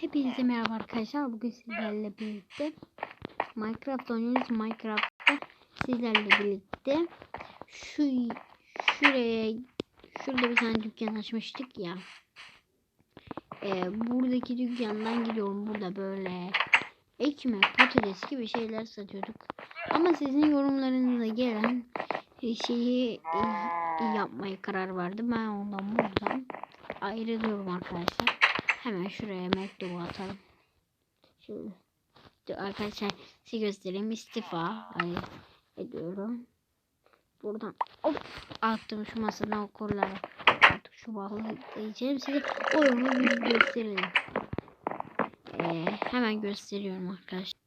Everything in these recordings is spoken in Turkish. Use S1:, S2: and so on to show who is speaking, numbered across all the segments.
S1: Hepinize merhaba arkadaşlar. Bugün sizlerle birlikte Minecraft oynuyoruz. Minecraft'ta sizlerle birlikte şu şuraya şurada bir tane dükkan açmıştık ya. Ee, buradaki dükkandan gidiyorum. Burada böyle ekmek, patates gibi şeyler satıyorduk. Ama sizin yorumlarınıza gelen şeyi e, yapmaya karar verdim. Ben ondan buradan ayrılıyorum arkadaşlar. Hemen şuraya mektubu atalım. Şöyle. Dur arkadaşlar size göstereyim. İstifa hani ediyorum. Buradan hop, attım şu masadan o kollara. Artık şu bağlı diyeceğim size oyunu bir. Ee, hemen gösteriyorum arkadaşlar.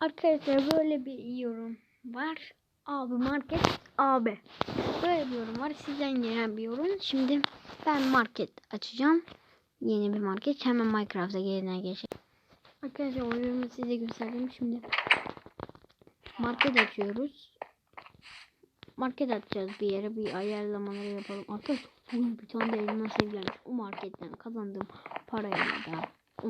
S1: Arkadaşlar böyle bir yorum var. Abi market abi. Böyle bir yorum var. Sizden gelen bir yorum. Şimdi ben market açacağım yeni bir market. Hemen Minecraft'a yeniden geçelim. Arkadaşlar oyunu size gösterdim. Şimdi market açıyoruz. Market açacağız bir yere. Bir ayarlamaları yapalım. Arkadaşlar bugün bir tane de elmas evlenmiş. O marketten kazandığım parayla da o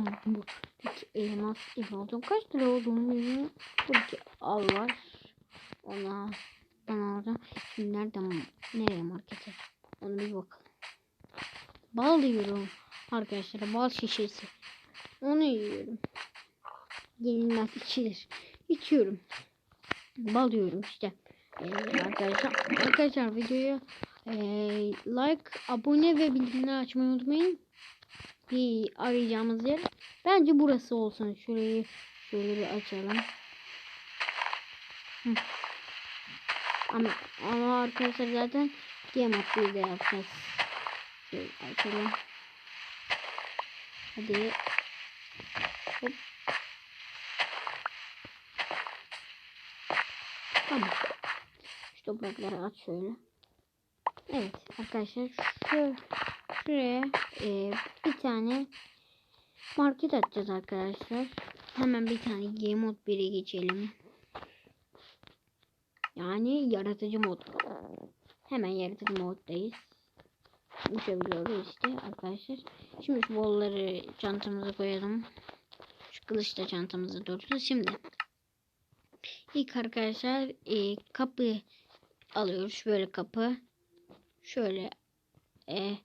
S1: elmas ev aldım. Kaç lira olduğunu bilmiyorum. Buradaki al var. Ona ben aldım. Şimdi nereden nereye markete? Onu bir bakalım. Bal diyorum. Arkadaşlar bal şişesi. Onu yiyorum. Yenilmez içilir. İçiyorum. Bal yiyorum işte. Ee, arkadaşlar, arkadaşlar videoya e, like, abone ve bildirimleri açmayı unutmayın. Bir arayacağımız yer. Bence burası olsun. Şurayı şöyle bir açalım. Ama, ama arkadaşlar zaten game bir de yapacağız. Şöyle açalım. Hadi. Hop. Tamam. Şu toprakları at şöyle. Evet arkadaşlar şu şuraya e, bir tane market atacağız arkadaşlar. Hemen bir tane game mod 1'e geçelim. Yani yaratıcı mod. Hemen yaratıcı moddayız uçabiliyoruz işte arkadaşlar. Şimdi şu bolları çantamıza koyalım. Şu kılıç da çantamıza dursun. Şimdi ilk arkadaşlar e, kapı alıyoruz. Böyle kapı. Şöyle e,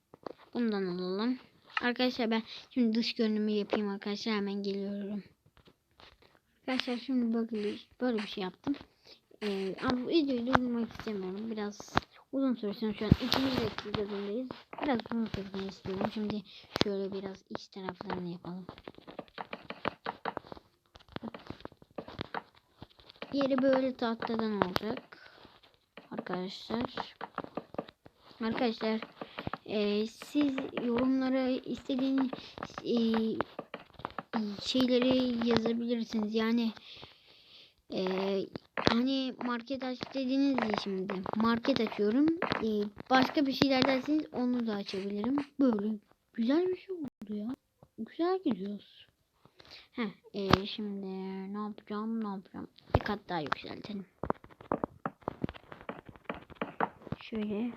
S1: bundan alalım. Arkadaşlar ben şimdi dış görünümü yapayım arkadaşlar. Hemen geliyorum. Arkadaşlar şimdi böyle, böyle bir şey yaptım. Ee, ama videoyu durdurmak istemiyorum. Biraz uzun sürsün. Şu an ikinci dakikasındayız. Biraz uzun sürsün istiyorum. Şimdi şöyle biraz iç taraflarını yapalım. Yeri böyle tahtadan olacak. Arkadaşlar. Arkadaşlar e, siz yorumlara istediğiniz e, şeyleri yazabilirsiniz. Yani e, hani market aç dediniz ya şimdi. Market açıyorum. Ee, başka bir şeyler derseniz onu da açabilirim. Böyle güzel bir şey oldu ya. Güzel gidiyoruz. Heh, e, şimdi ne yapacağım ne yapacağım. Bir kat daha yükseltelim. Şöyle.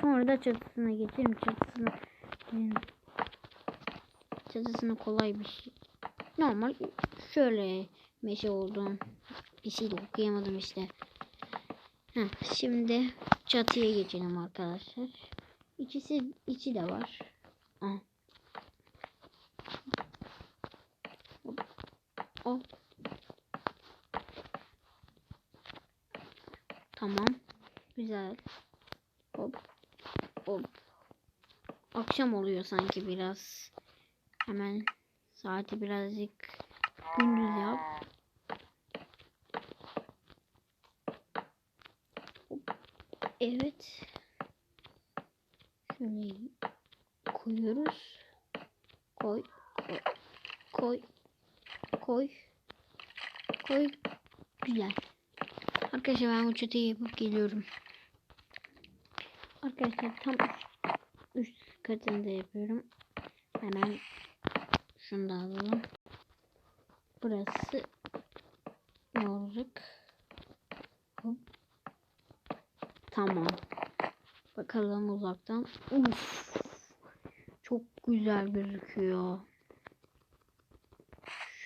S1: Sonra da çatısına geçelim. Çatısına çatısına kolay bir şey. Normal şöyle meşe oldum bir şey okuyamadım işte. Heh, şimdi çatıya geçelim arkadaşlar. İkisi içi de var. Hop. Hop. Tamam. Güzel. Hop. Hop. Akşam oluyor sanki biraz. Hemen saati birazcık gündüz yap. Evet. Şöyle koyuyoruz. Koy, koy, koy, koy, koy. Güzel. Arkadaşlar ben bu çatıyı yapıp geliyorum. Arkadaşlar tam üst katında yapıyorum. Hemen şunu da alalım. Burası ne olacak? Hop. Tamam. Bakalım uzaktan. Uf. Çok güzel gözüküyor.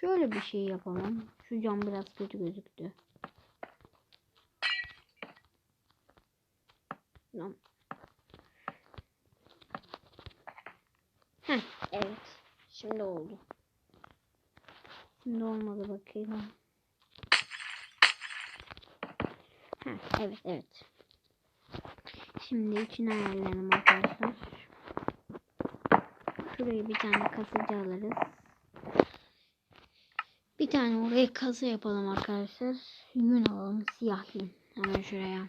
S1: Şöyle bir şey yapalım. Şu cam biraz kötü gözüktü. Tamam. Heh, evet. Şimdi oldu. Şimdi olmadı bakayım. Heh, evet evet. Şimdi içine ayarlayalım arkadaşlar. Şuraya bir tane kasıcı alırız. Bir tane oraya kasa yapalım arkadaşlar. Yün alalım. Siyah yün. Hemen şuraya.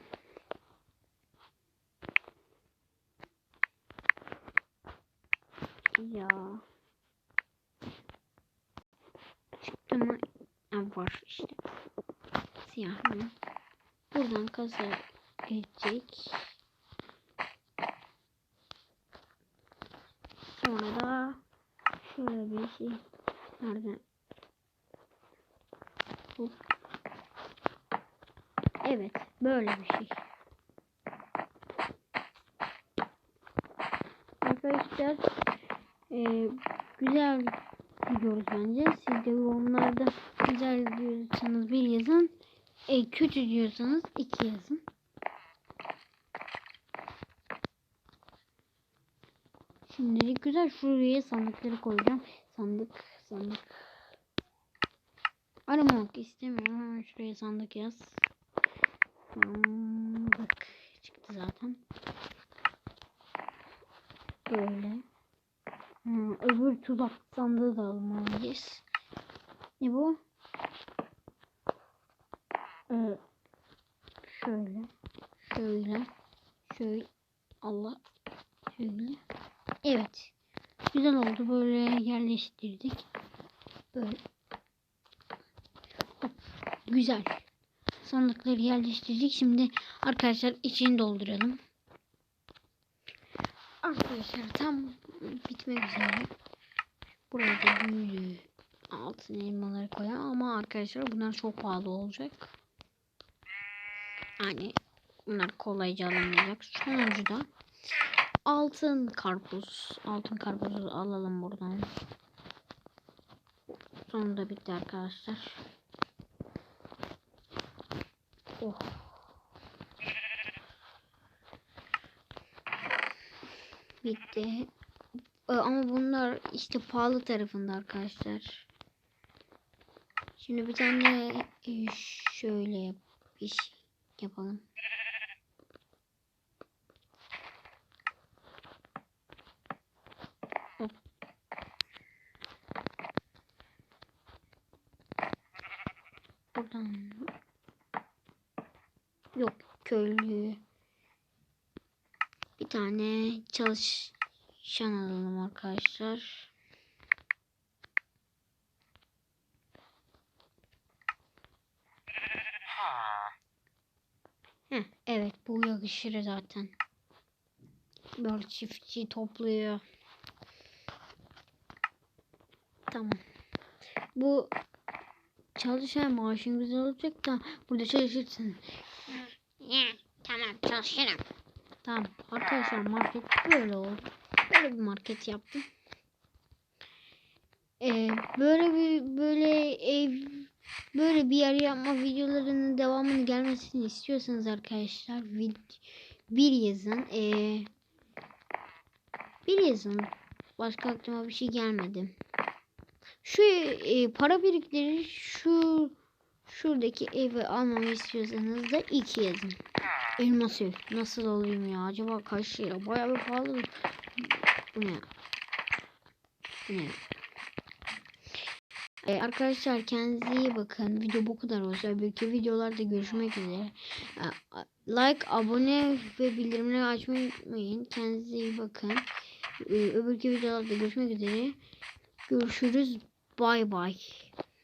S1: Ya. Çıktı mı? Ha, var işte. Siyah yün. Buradan kasa geçecek. Sonra da şöyle bir şey. Nerede? Hop. Evet, böyle bir şey. Arkadaşlar, e, güzel gidiyoruz bence. Siz de yorumlarda güzel diyorsanız bir yazın. E, kötü diyorsanız iki yazın. Şimdilik güzel. Şuraya sandıkları koyacağım. Sandık, sandık. Aramak istemiyorum. Hemen şuraya sandık yaz. Sandık çıktı zaten. Böyle. Hmm, öbür tuzak sandığı da almalıyız. Ne bu? Ee, şöyle. Şöyle. Şöyle. Allah. Şöyle. Evet. Güzel oldu. Böyle yerleştirdik. Böyle. Hop. Güzel. Sandıkları yerleştirdik. Şimdi arkadaşlar içini dolduralım. Arkadaşlar tam bitmek üzere. Buraya da büyülü altın elmaları koyalım. Ama arkadaşlar bunlar çok pahalı olacak. Yani bunlar kolayca alınmayacak. Sonuncuda altın karpuz. Altın karpuzu alalım buradan. Sonunda bitti arkadaşlar. Oh. Bitti. Ee, Ama bunlar işte pahalı tarafında arkadaşlar. Şimdi bir tane e, şöyle bir şey yapalım. Buradan yok köylü bir tane çalışan alalım arkadaşlar. Heh, evet bu yakışır zaten. Böyle çiftçi topluyor. Tamam. Bu çalışan maaşın güzel olacak da burada çalışırsın.
S2: Tamam çalışırım.
S1: Tamam arkadaşlar market böyle oldu. Böyle bir market yaptım. Ee, böyle bir böyle ev böyle bir yer yapma videolarının devamını gelmesini istiyorsanız arkadaşlar vid bir yazın. Ee, bir yazın. Başka aklıma bir şey gelmedi. Şu e, para biriktirir şu şuradaki evi almamı istiyorsanız da iki yazın. Elmas ev. Nasıl alayım ya? Acaba kaç lira? Bayağı bir pahalı. Bu ne? Bu ne? Ee, arkadaşlar kendinize iyi bakın. Video bu kadar olsa. Belki videolarda görüşmek üzere. Ee, Like, abone ve bildirimleri açmayı unutmayın. Kendinize iyi bakın. Ee, öbürki videolarda görüşmek üzere. Görüşürüz. Bye bye.